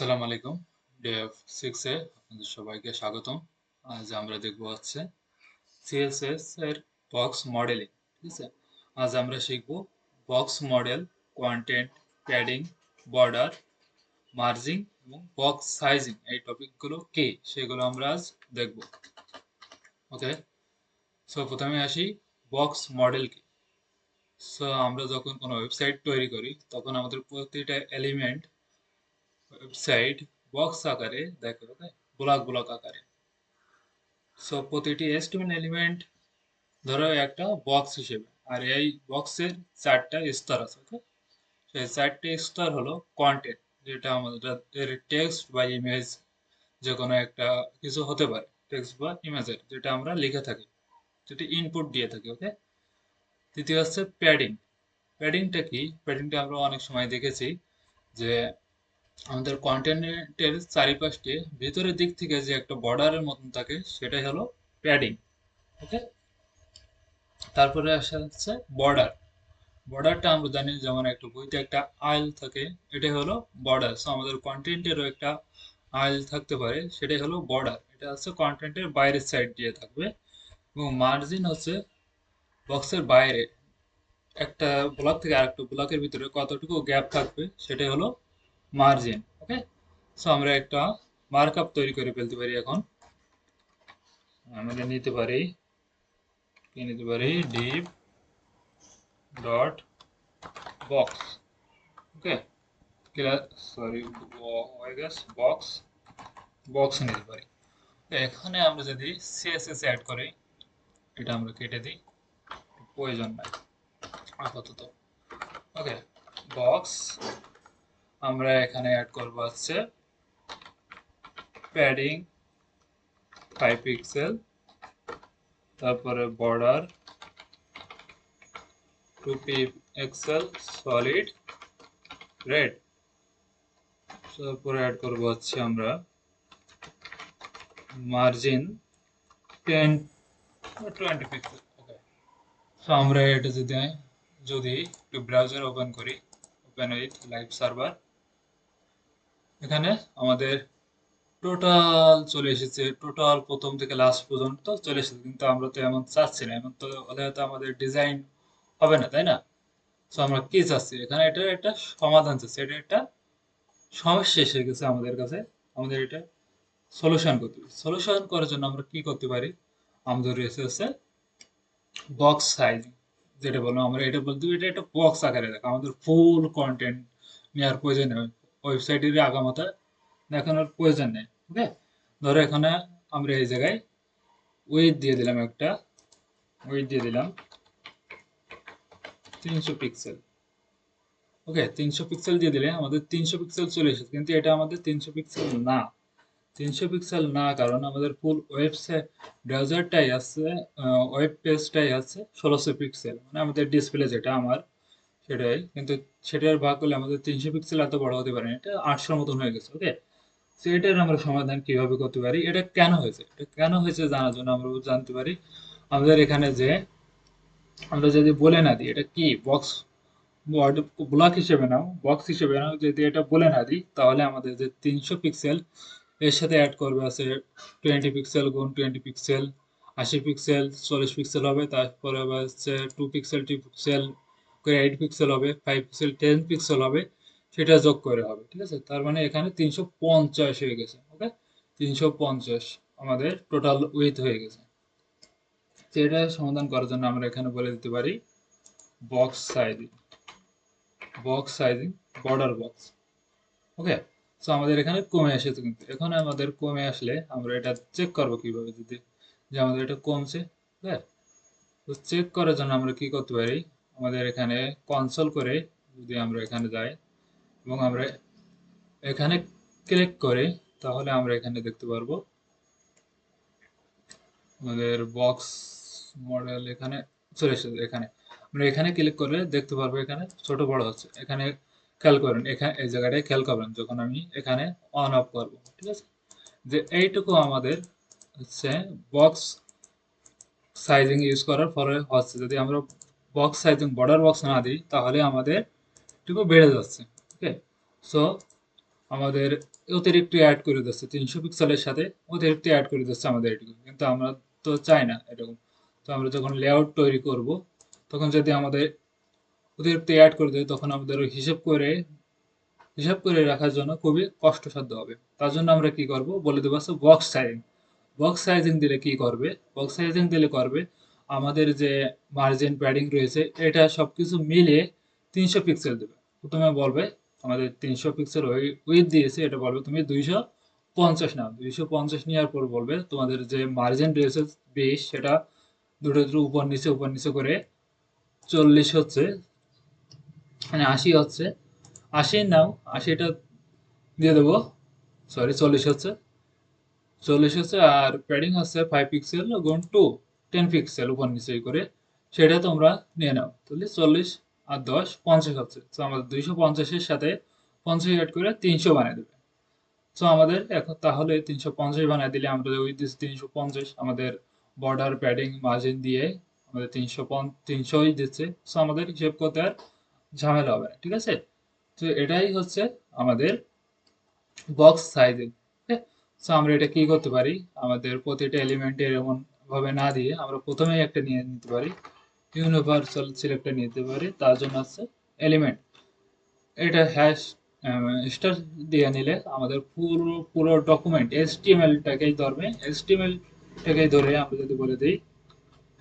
আসসালামু আলাইকুম। ডেভ সিক্সে আপনাদের সবাইকে স্বাগতম। আজ আমরা দেখব হচ্ছে সিএসএস এর বক্স মডেলিং ঠিক আছে? আজ আমরা শিখব box model content padding border margin এবং বক্স সাইজিং এই টপিকগুলো কি? সেগুলো আমরা আজ দেখব। ওকে সো প্রথমে আসি বক্স মডেল কি। সো আমরা যখন কোনো ওয়েবসাইট তৈরি করি, তখন আমাদের প্রতিটা এলিমেন্ট ওয়েবসাইট বক্স আকারে দেখে ব্লক ব্লক আকারে। সো প্রতিটি এস্টিমেট এলিমেন্ট ধরো একটা বক্স হিসেবে। আর এই বক্সের চারটা স্তর আছে, ওকে? সেই চারটে স্তর হলো কন্টেন্ট যেটা আমাদের টেক্সট বা ইমেজ যে কোনো একটা কিছু হতে পারে টেক্সট বা ইমেজের যেটা আমরা লিখে থাকি, যেটা ইনপুট দিয়ে থাকি, ওকে? তৃতীয় হচ্ছে প্যাডিং প্যাডিংটা কি? প্যাডিংটা আমরা অনেক সময় দেখেছি যে আমাদের কন্টেন্টের চারিপাশে ভেতরের দিক থেকে যে একটা বর্ডারের মতন থাকে, সেটাই হলো প্যাডিং ওকে তারপরে আসা হচ্ছে বর্ডার বর্ডারটা আমরা জানি যেমন একটা বইতে একটা আইল থাকে, এটাই হলো বর্ডার সো আমাদের কন্টেন্টেরও একটা আইল থাকতে পারে, সেটাই হলো বর্ডার এটা হচ্ছে কন্টেন্টের বাইরের সাইড দিয়ে থাকবে এবং মার্জিন হচ্ছে বক্সের বাইরে। একটা ব্লক থেকে আরেকটা ব্লকের ভিতরে কতটুকু গ্যাপ থাকবে, সেটাই হলো মার্জিন ওকে সো আমরা একটা মার্কআপ তৈরি করে ফেলতে পারি এখন। আমরা নিতে পারি, কি নিতে পারি? Div dot box okay sorry box box নিতে পারি। এখানে আমরা যদি সিএসএস অ্যাড করি, এটা আমরা কেটে দিই। প্রয়োজন নাই, আপাতত ওকে বক্স আমরা এখানে অ্যাড করব হচ্ছে প্যাডিং ফাইভ পিক্সেল তারপরে border two pixel solid red তারপরে অ্যাড করব হচ্ছে আমরা margin ten twenty pixel okay so আমরা এটা যদি যদি একটু ব্রাউজার ওপেন করি ওপেন উইথ লাইভ সার্ভার এখানে আমাদের টোটাল চলে এসেছে টোটাল প্রথম থেকে লাস্ট পর্যন্ত চলে এসেছে, কিন্তু আমরা তো এমন চাচ্ছি না, এমন তো হয়তো আমাদের ডিজাইন হবে না, তাই না? তো আমরা কি চাচ্ছি? এখানে এটা একটা সমাধান চাচ্ছি, এটা একটা সমস্যা এসে গেছে আমাদের কাছে, আমাদের এটা সলিউশন করতে সলিউশন করার জন্য আমরা কি করতে পারি? আমাদের রয়েছে হচ্ছে বক্স সাইজ যেটা বললাম আমরা, এটা বলতে এটা একটা বক্স আকারে দেখো আমাদের ফুল কন্টেন্ট নেওয়ার প্রয়োজন নেই। ওয়েবসাইটের আগামাতা দেখানোর প্রয়োজন নেই ওকে ধরো এখানে আমরা এই জায়গায় ওয়েট দিয়ে দিলাম একটা ওয়েট দিয়ে দিলাম তিনশো পিক্সেল ওকে তিনশো পিক্সেল দিয়ে দিলে আমাদের তিনশো পিক্সেল চলে এসেছে, কিন্তু এটা আমাদের তিনশো পিক্সেল না। তিনশো পিক্সেল না, কারণ আমাদের ফুল ওয়েবসাইট ব্রাউজারটাই আছে ওয়েব পেজটাই আছে ষোলোশো পিক্সেল মানে আমাদের ডিসপ্লে যেটা, আমার সেটাই। কিন্তু সেটার ভাগ করলে আমাদের তিনশো পিক্সেল এত বড় হতে পারে এটা আটশোর মতন হয়ে গেছে ওকে তো এটার আমরা সমাধান কীভাবে করতে পারি? এটা কেন হয়েছে? এটা কেন হয়েছে জানার জন্য আমরা জানতে পারি? আমাদের এখানে যে আমরা যদি বলে না দিই, এটা কি? বক্স ব্লক হিসেবে নাও। বক্স হিসেবে নাও, যদি এটা বলে না দিই, তাহলে আমাদের যে তিনশো পিক্সেল এর সাথে অ্যাড করবে আছে টোয়েন্টি পিক্সেল গুণ টোয়েন্টি পিক্সেল আশি পিক্সেল চল্লিশ পিক্সেল হবে, তারপরে হচ্ছে টু পিক্সেল টু পিক্সেল করে এইট পিক্সেল হবে ফাইভ পিক্সেল টেন পিক্সেল হবে, সেটা যোগ করে হবে, ঠিক আছে? তার মানে এখানে তিনশো পঞ্চাশ হয়ে গেছে ওকে তিনশো পঞ্চাশ আমাদের টোটাল উইথ হয়ে গেছে। সেটা সমাধান করার জন্য আমরা এখানে বলে দিতে পারি box sizing box sizing border box okay so আমাদের এখানে কমে এসেছে কিন্তু। এখন আমাদের কমে আসলে আমরা এটা চেক করব কীভাবে যদি, যে আমাদের এটা কমছে হ্যাঁ তো চেক করার জন্য আমরা কি করতে পারি? আমাদের এখানে কনসোল করে যদি আমরা এখানে যাই এবং আমরা এখানে ক্লিক করে তাহলে আমরা এখানে দেখতে পারব আমাদের বক্স মডেল এখানে চলে এসেছে, এখানে। আমরা এখানে ক্লিক করলে দেখতে পারব এখানে ছোট বড় হচ্ছে। এখানে খেয়াল করেন, এখানে এই জায়গাটায় খেয়াল করবেন যখন আমি এখানে অন অফ করব, ঠিক আছে? যে এইটুকু আমাদের হচ্ছে বক্স সাইজিং ইউজ করার ফলে হচ্ছে যদি আমরা বক্স সাইজিং বর্ডার বক্স না দিই, তাহলে আমাদের একটু বেড়ে যাচ্ছে ওকে সো আমাদের অতিরিক্ত অ্যাড করে দিচ্ছে, তিনশো পিক্সেলের সাথে অতিরিক্ত অ্যাড করে দিচ্ছে আমাদের এটুকু কিন্তু আমরা তো চাই না এরকম। তো আমরা যখন লেআউট তৈরি করব, তখন যদি আমাদের অতিরিক্ত অ্যাড করে দেয়, তখন আমাদের হিসেব করে, হিসাব করে রাখার জন্য খুবই কষ্টসাধ্য হবে। তার জন্য আমরা কি করব, বলে দেবো বক্স সাইজিং বক্স সাইজিং দিলে কি করবে? বক্স সাইজিং দিলে করবে আমাদের যে মার্জিন প্যাডিং রয়েছে, এটা সব কিছু মিলিয়ে তিনশো পিক্সেল দেবে। প্রথমে বলবে, আমাদের তিনশো পিক্সেল উইথ দিয়েছে, এটা বলবে তুমি দুইশো পঞ্চাশ নাও। দুইশো পঞ্চাশ নেওয়ার পর বলবে, তোমাদের যে মার্জিন রয়েছে বিশ, সেটা দুটো দুটো উপর নিচে উপর নিচে করে চল্লিশ হচ্ছে মানে আশি হচ্ছে। আশি নাও, আশিটা দিয়ে দেবো সরি চল্লিশ হচ্ছে। চল্লিশ হচ্ছে আর প্যাডিং হচ্ছে ফাইভ পিক্সেল গুণ টু টেন পিক্সেল উপর নিচে করে সেটা তোমরা নিয়ে নাও। তাহলে চল্লিশ আর দশ পঞ্চাশ হচ্ছে। তো আমাদের দুইশো পঞ্চাশের সাথে পঞ্চাশ অ্যাড করে তিনশো বানিয়ে দেবে। সো আমাদের এখন তাহলে তিনশো পঞ্চাশ বানিয়ে দিলে আমরা ওই তিনশো পঞ্চাশ আমাদের বর্ডার প্যাডিং মার্জিন দিয়ে আমাদের তিনশো তিনশোই দিচ্ছে। সো আমাদের হিসেব করতে আর ঝামেলা হবে ঠিক আছে? তো এটাই হচ্ছে আমাদের বক্স সাইজিং সো আমরা এটা কি করতে পারি? আমাদের প্রতিটা এলিমেন্টে এমন ভাবে না দিয়ে আমরা প্রথমেই একটা নিয়ে নিতে পারি। ইউনিভার্সাল সিলেক্টর নিতে পারি, তার জন্য আছে এলিমেন্ট এটা হ্যাশ স্টার দিয়ে নিলে আমাদের পুরো পুরো ডকুমেন্ট এসটিএমএলটাকেই ধরবে। এসটিএমএলটাকেই ধরে আমরা যদি বলে দিই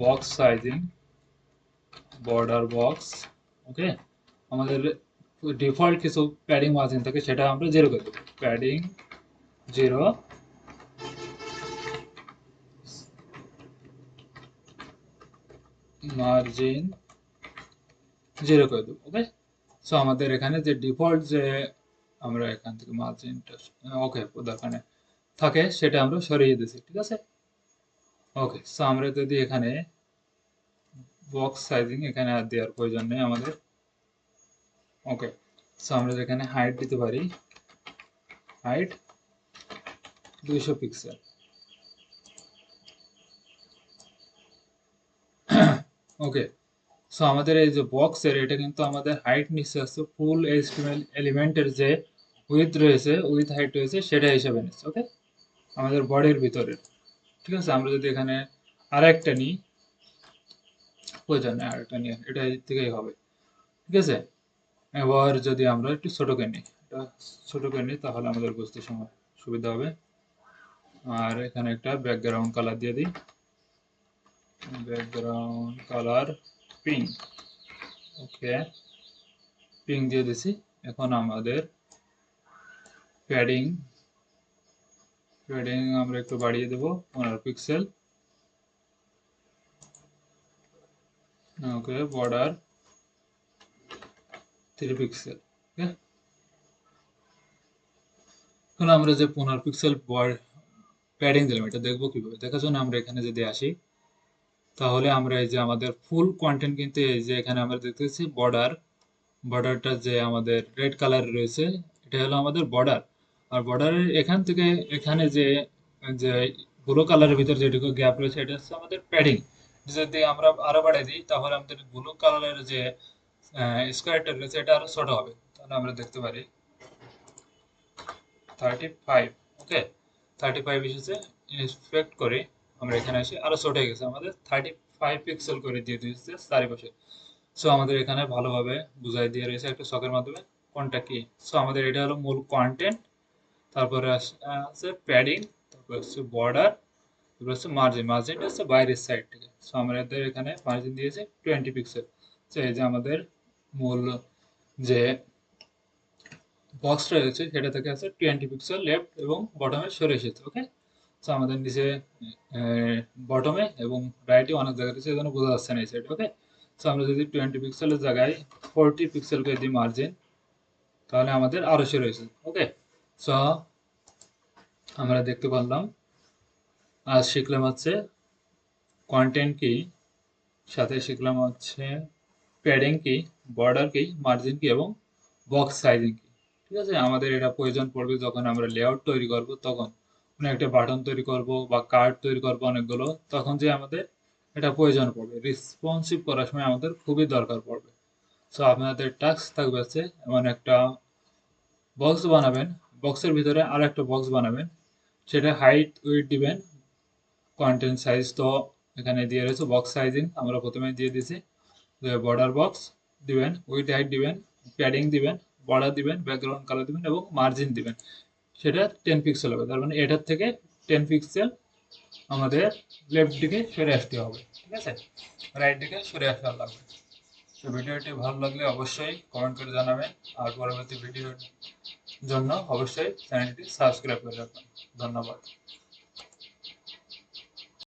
box sizing border box okay আমাদের ডিফল্ট কিছু প্যাডিং মার্জিন থাকে, সেটা আমরা জিরো করে দেবো। প্যাডিং জিরো মার্জিন জিরো করে দেবো ওকে সো আমাদের এখানে যে ডিফল্ট যে আমরা এখান থেকে মার্জিনটা ওকে দরকার থাকে, সেটা আমরা সরিয়ে দিছি ঠিক আছে? ওকে সো আমরা যদি এখানে বক্স সাইজিং এখানে আর দেওয়ার প্রয়োজন নেই আমাদের ওকে সো আমরা এখানে হাইট দিতে পারি হাইট দুইশো পিক্সেল ওকে সো আমাদের এই যে বক্সের এটা কিন্তু আমাদের হাইট নিচে আছে ফুল এইচটিএমএল এলিমেন্টের যে উইথ রয়েছে উইথ হাইট রয়েছে, সেটা হিসাবে নিচ্ছে ওকে আমাদের বডির ভিতরে। ঠিক আছে? আমরা যদি এখানে আর একটা নিই প্রয়োজন নেই আরেকটা নিয়ে, এটা থেকেই হবে। ঠিক আছে? এবার যদি আমরা একটু ছোটকে নিই, এটা ছোটকে নিই, তাহলে আমাদের বুঝতে সময় সুবিধা হবে। আর এখানে একটা ব্যাকগ্রাউন্ড কালার দিয়ে দিই। Background colour pink okay pink দিয়ে দিছি। এখন আমাদের প্যাডিং প্যাডিং আমরা একটু বাড়িয়ে দেব পনেরো pixel okay border three pixel okay এখন আমরা যে পনেরো পিক্সেল প্যাডিং দিলাম, এটা দেখব কীভাবে? দেখার জন্য আমরা এখানে যদি আসি। তাহলে আমরা এই যে আমাদের ফুল কন্টেন্ট কিন্তু এই যে এখানে আমরা দেখতেছি বর্ডার বর্ডারটা যে আমাদের রেড কালার রয়েছে, এটা হলো আমাদের বর্ডার আর বর্ডারের এখান থেকে এখানে যে যে ব্লু কালারের ভিতরে যেটুকু গ্যাপ রয়েছে, এটা হচ্ছে আমাদের প্যাডিং যদি আমরা আরও বাড়িয়ে দিই, তাহলে আমাদের ব্লু কালারের যে স্কোয়ারটা রয়েছে, এটা আরও ছোট হবে। তাহলে আমরা দেখতে পারি। Thirty five okay thirty five এসেছে। ইন্সপেক্ট করে। আমরা এখানে আসি আরও ছোট হয়ে গেছে। আমাদের থার্টি ফাইভ পিক্সেল করে দিয়ে দিয়েছে চারিপাশে। সো আমাদের এখানে ভালোভাবে বুঝাই দিয়ে রয়েছে একটা শখের মাধ্যমে। কোনটা কি? সো আমাদের এটা হলো মূল কন্টেন্ট তারপরে আছে প্যাডিং তারপরে হচ্ছে বর্ডার তারপরে হচ্ছে মার্জিন মার্জিনটা হচ্ছে বাইরের সাইড থেকে। সো আমাদের এখানে মার্জিন দিয়েছে টোয়েন্টি পিক্সেল সো এই যে আমাদের মূল যে বক্সটা রয়েছে, সেটা থেকে আছে টোয়েন্টি পিক্সেল লেফট এবং বটমে সরে এসেছে ওকে সো আমাদের নিচে বটমে এবং রাইটে অনেক জায়গা রয়েছে এজন্য বোঝা যাচ্ছে না এই সাইড ওকে সো আমরা যদি টোয়েন্টি পিক্সেলের জায়গায় ফোরটি পিক্সেল দিই মার্জিন তাহলে আমাদের সে রয়েছে ওকে সো আমরা দেখতে পারলাম, আজ শিখলাম হচ্ছে কন্টেন্ট কি, সাথে শিখলাম হচ্ছে প্যাডিং কি বর্ডার কি মার্জিন কি এবং বক্স সাইজিং কি, ঠিক আছে? আমাদের এটা প্রয়োজন পড়বে যখন আমরা লেআউট তৈরি করব তখন। কোনো একটা বাটন তৈরি করব বা কার্ড তৈরি করব অনেকগুলো, তখন যে আমাদের এটা প্রয়োজন পড়বে। রেসপন্সিভ করার সময় আমাদের খুবই দরকার পড়বে। সো আপনাদের টাস্ক থাকবে হচ্ছে এমন একটা বক্স বানাবেন বক্সের ভিতরে আর একটা বক্স বানাবেন, সেটা হাইট উইথ দিবেন কন্টেন্ট সাইজ তো এখানে দিয়ে রয়েছে বক্স সাইজিং আমরা প্রথমে দিয়ে দিয়েছি। বর্ডার বক্স দিবেন উইথ হাইট দিবেন প্যাডিং দিবেন বর্ডার দিবেন ব্যাকগ্রাউন্ড কালার দিবেন এবং মার্জিন দিবেন। সেটা টেন পিক্সেল হবে। তার মানে এটার থেকে টেন পিক্সেল আমাদের লেফট দিকে সরে আসতে হবে, ঠিক আছে? রাইট দিকে সরে আসতে লাগবে তো ভিডিওটি ভালো লাগলে অবশ্যই কমেন্ট করে জানাবেন। আর পরবর্তী ভিডিওর জন্য অবশ্যই চ্যানেলটি সাবস্ক্রাইব করে রাখবেন। ধন্যবাদ।